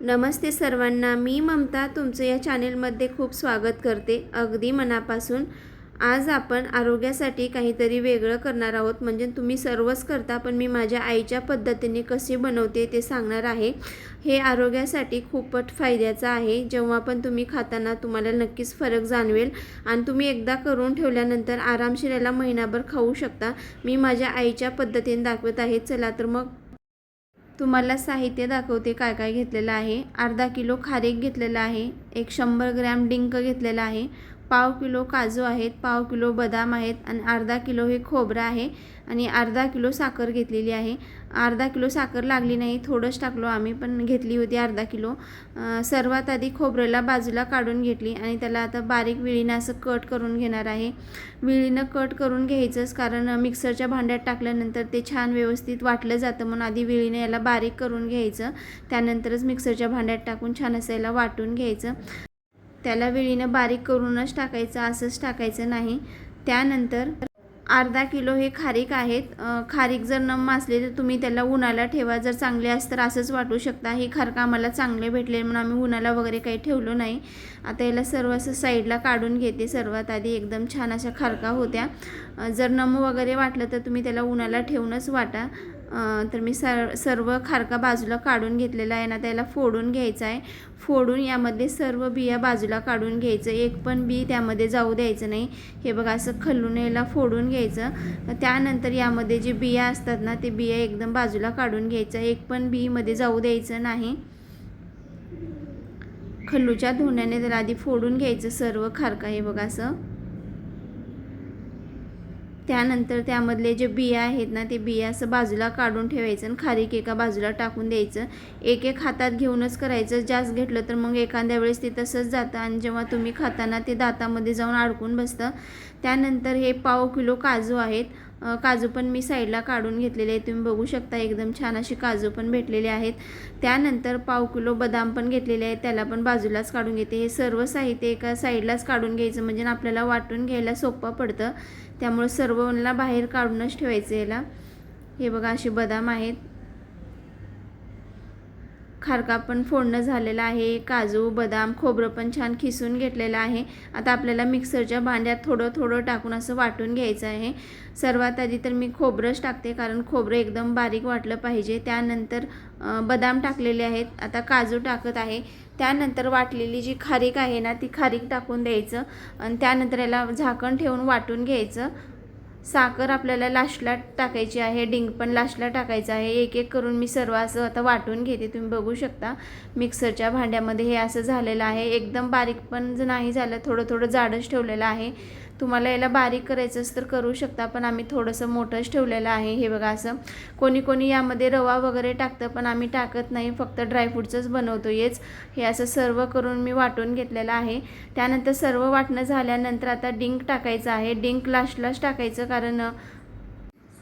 नमस्ते सर्वांना मी ममता तुमचं या चॅनेलमध्ये खूप स्वागत करते. अगदी मनापासून आज आपण आरोग्यासाठी काहीतरी वेगळं करणार आहोत. म्हणजे तुम्ही सर्वच करता पण मी माझ्या आईच्या पद्धतीने कशी बनवते ते सांगणार आहे. हे आरोग्यासाठी खूपच फायद्याचं आहे. जेव्हा पण तुम्ही खाताना तुम्हाला नक्कीच फरक जाणवेल. आणि तुम्ही एकदा करून ठेवल्यानंतर आरामशीर याला महिनाभर खाऊ शकता. मी माझ्या आईच्या पद्धतीने दाखवत आहे. चला तर मग तुम्हाला साहित्य दाखवते काय काय घेतलेलं आहे. अर्धा किलो खारीक घेतलेला आहे. एक शंभर ग्रॅम डिंक घेतलेलं आहे. पाव किलो काजू आहेत पाव किलो बदाम आहेत आणि अर्धा किलो हे खोबरं आहे आणि अर्धा किलो साखर घेतलेली आहे. अर्धा किलो साखर लागली नाही थोडंच टाकलो आम्ही पण घेतली होती अर्धा किलो. सर्वात आधी खोबऱ्याला बाजूला काढून घेतली आणि त्याला आता बारीक विळीनं असं कट करून घेणार आहे. विळीनं कट करून घ्यायचंच कारण मिक्सरच्या भांड्यात टाकल्यानंतर ते छान व्यवस्थित वाटलं जातं म्हणून आधी विळीनं याला बारीक करून घ्यायचं. त्यानंतरच मिक्सरच्या भांड्यात टाकून छान असं याला वाटून घ्यायचं. त्याला वेळीनं बारीक करूनच टाकायचं असंच टाकायचं नाही. त्यानंतर अर्धा किलो हे खारीक आहेत. खारीक जर नम असले तर तुम्ही त्याला उन्हाला ठेवा. जर चांगले असतं तर असंच वाटू शकता. हे खारका आम्हाला चांगले भेटले म्हणून आम्ही उन्हाला वगैरे काही ठेवलो नाही. आता याला सर्व असं साईडला काढून घेते. सर्वात आधी एकदम छान अशा खारका होत्या. जर नम वगैरे वाटलं तर तुम्ही त्याला उन्हाला ठेवूनच वाटा. तर मी सर सर्व खारका बाजूला काढून घेतलेला आहे ना त्याला फोडून घ्यायचं आहे. फोडून यामध्ये सर्व बिया बाजूला काढून घ्यायचं. एक पण बी त्यामध्ये जाऊ द्यायचं नाही. हे बघा असं खल्लून याला फोडून घ्यायचं. त्यानंतर यामध्ये जे बिया असतात ना ते बिया एकदम बाजूला काढून घ्यायचं. एक पण बीमध्ये जाऊ द्यायचं नाही. खल्लूच्या धुण्याने त्याला आधी फोडून घ्यायचं सर्व खारका हे बघा असं. त्यानंतर त्यामधले जे बिया आहेत ना ते बिया असं बाजूला काढून ठेवायचं आणि खारीक एका बाजूला टाकून द्यायचं. एक एक हातात घेऊनच करायचं. जास्त घेतलं तर मग एखाद्या वेळेस ते तसंच जातं आणि जेव्हा तुम्ही खाताना ते दातामध्ये जाऊन अडकून बसतं. त्यानंतर हे पाव किलो काजू आहेत. काजू पण मी साईडला काढून घेतलेले आहेत. तुम्ही बघू शकता एकदम छान असे काजू पण भेटलेले आहेत. त्यानंतर पाव किलो बदाम पण घेतलेले आहेत. त्याला पण बाजूलाच काढून घेते. हे सर्व साहित्य एका साईडलाच काढून घ्यायचं. म्हणजे आपल्याला वाटून घ्यायला सोपं पडतं. त्यामुळं सर्वला बाहेर काढूनच ठेवायचं याला. हे बघा असे बदाम आहेत. खारका पण फोडणं झालेलं आहे. काजू बदाम खोबरं पण छान खिसून घेतलेलं आहे. आता आपल्याला मिक्सरच्या भांड्यात थोडं थोडं टाकून असं वाटून घ्यायचं आहे. सर्वात आधी तर मी खोबरंच टाकते कारण खोबरं एकदम बारीक वाटलं पाहिजे. त्यानंतर बदाम टाकलेले आहेत. आता काजू टाकत आहे. त्यानंतर वाटलेली जी खारीक आहे ना ती खारीक टाकून द्यायचं आणि त्यानंतर याला झाकण ठेवून वाटून घ्यायचं. साखर आपल्याला लास्टला टाकायची आहे डिंग पण लास्टला टाकायचं आहे. एक एक करून मी सर्व असं आता वाटून घेते. तुम्ही बघू शकता मिक्सरच्या भांड्यामध्ये हे असं झालेलं आहे. एकदम बारीक पण नाही झालं थोडं थोडं जाडच ठेवलेलं आहे. तुम्हाला याला बारीक करायचं तर करू शकता पण आम्ही थोडंसं मोठंच ठेवलेलं आहे. हे बघा असं. कोणी कोणी यामध्ये रवा वगैरे टाकतं पण आम्ही टाकत नाही. फक्त ड्रायफ्रूटचंच बनवतो. येच हे असं सर्व करून मी वाटून घेतलेलं आहे. त्यानंतर सर्व वाटणं झाल्यानंतर आता डिंक टाकायचं आहे. डिंक लास्टलाच टाकायचं कारण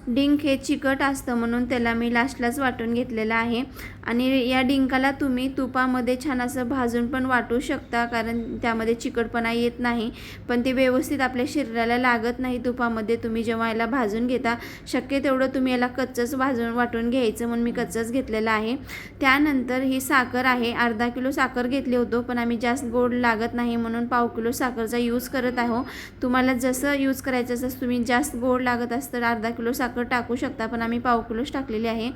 डिंक हे चिकट असतं म्हणून त्याला मी लास्टलाच वाटून घेतलेलं आहे. आणि या डिंकाला तुम्ही तुपामध्ये छान असं भाजून पण वाटू शकता कारण त्यामध्ये चिकटपणा येत नाही. पण ते व्यवस्थित आपल्या शरीराला लागत नाही तुपामध्ये तुम्ही जेव्हा याला भाजून घेता शक्य तेवढं तुम्ही याला कच्चंच भाजून वाटून घ्यायचं म्हणून मी कच्चंच घेतलेलं आहे. त्यानंतर ही साखर आहे. अर्धा किलो साखर घेतली होतो पण आम्ही जास्त गोड लागत नाही म्हणून पाव किलो साखरचा यूज करत आहो. तुम्हाला जसं यूज करायचं असं तुम्ही जास्त गोड लागत असतं अर्धा किलो साखर टाकू शकता पण आम्ही पाव किलोच टाकलेली आहे.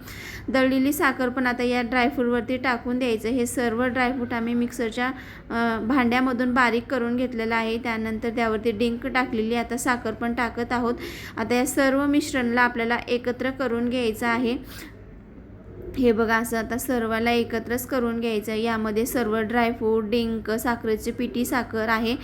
दळलेली साखर पण आता या ड्रायफ्रूटवरती टाकून द्यायचं. हे सर्व ड्रायफ्रूट आम्ही मिक्सरच्या भांड्यामधून बारीक करून घेतलेलं आहे. त्यानंतर त्यावरती डिंक टाकलेली आता साखर पण टाकत आहोत. आता या सर्व मिश्रणला आपल्याला एकत्र करून घ्यायचं आहे. हे बघा असं आता सर्वाला एकत्रच करून घ्यायचं आहे. यामध्ये सर्व ड्रायफ्रूट डिंक साखरेची पिठी साखर आहे.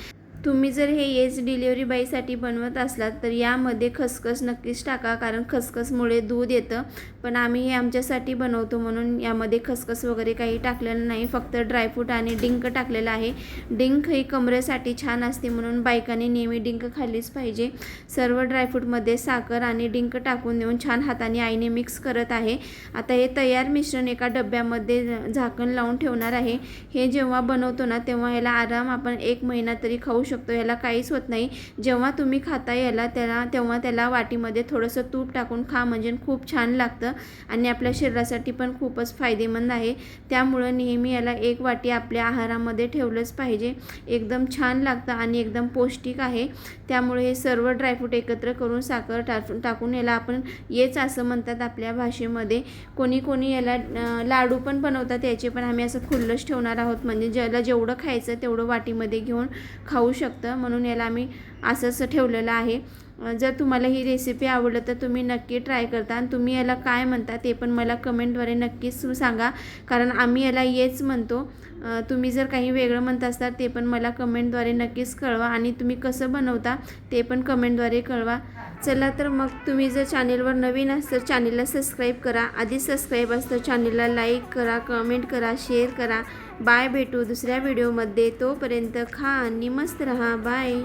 तुम्ही जर हे एज डिलिव्हरी बाईसाठी बनवत असलात तर यामध्ये खसखस नक्कीच टाका कारण खसखसमुळे दूध येतं. पण आम्ही हे आमच्यासाठी बनवतो म्हणून यामध्ये खसखस वगैरे काही टाकलेलं नाही फक्त ड्रायफ्रूट आणि डिंक टाकलेलं आहे. डिंक ही कमरेसाठी छान असते म्हणून बायकांनी नेहमी डिंक खाल्लीच पाहिजे. सर्व ड्रायफ्रूटमध्ये साखर आणि डिंक टाकून देऊन छान हाताने आईने मिक्स करत आहे. आता हे तयार मिश्रण एका डब्यामध्ये झाकण लावून ठेवणार आहे. हे जेव्हा बनवतो ना तेव्हा याला आराम आपण एक महिना तरी खाऊ शकतो. शकतो याला काहीच होत नाही. जेव्हा तुम्ही खाता याला त्याला तेव्हा त्याला वाटीमध्ये थोडंसं तूप टाकून खा म्हणजे खूप छान लागतं आणि आपल्या शरीरासाठी पण खूपच फायदेमंद आहे. त्यामुळं नेहमी याला एक वाटी आपल्या आहारामध्ये ठेवलंच पाहिजे. एकदम छान लागतं आणि एकदम पौष्टिक आहे. त्यामुळे हे सर्व ड्रायफ्रूट एकत्र करून साखर टाकून टाकून याला आपण येच असं म्हणतात आपल्या भाषेमध्ये. कोणी कोणी याला लाडू पण बनवतात याचे पण आम्ही असं खुल्लंच ठेवणार आहोत. म्हणजे ज्याला जेवढं खायचं तेवढं वाटीमध्ये घेऊन खाऊ शकतो. म्हणून याला आम्ही असंच ठेवलेलं आहे. जर तुम्हाला ही रेसिपी आवडलं तर तुम्ही नक्की ट्राय करता. आणि तुम्ही याला काय म्हणता ते पण मला कमेंटद्वारे नक्कीच सांगा. कारण आम्ही याला येच म्हणतो. तुम्ही जर काही वेगळं म्हणत असता ते पण मला कमेंटद्वारे नक्कीच कळवा. आणि तुम्ही कसं बनवता ते पण कमेंटद्वारे कळवा. चला तर मग तुम्ही जर चॅनेलवर नवीन असतं चॅनेलला सबस्क्राईब करा. आधी सबस्क्राईब असतं चॅनेलला लाईक करा कमेंट करा शेअर करा. बाय भेटू दुसऱ्या व्हिडिओमध्ये. तोपर्यंत खा आणि मस्त रहा. बाय.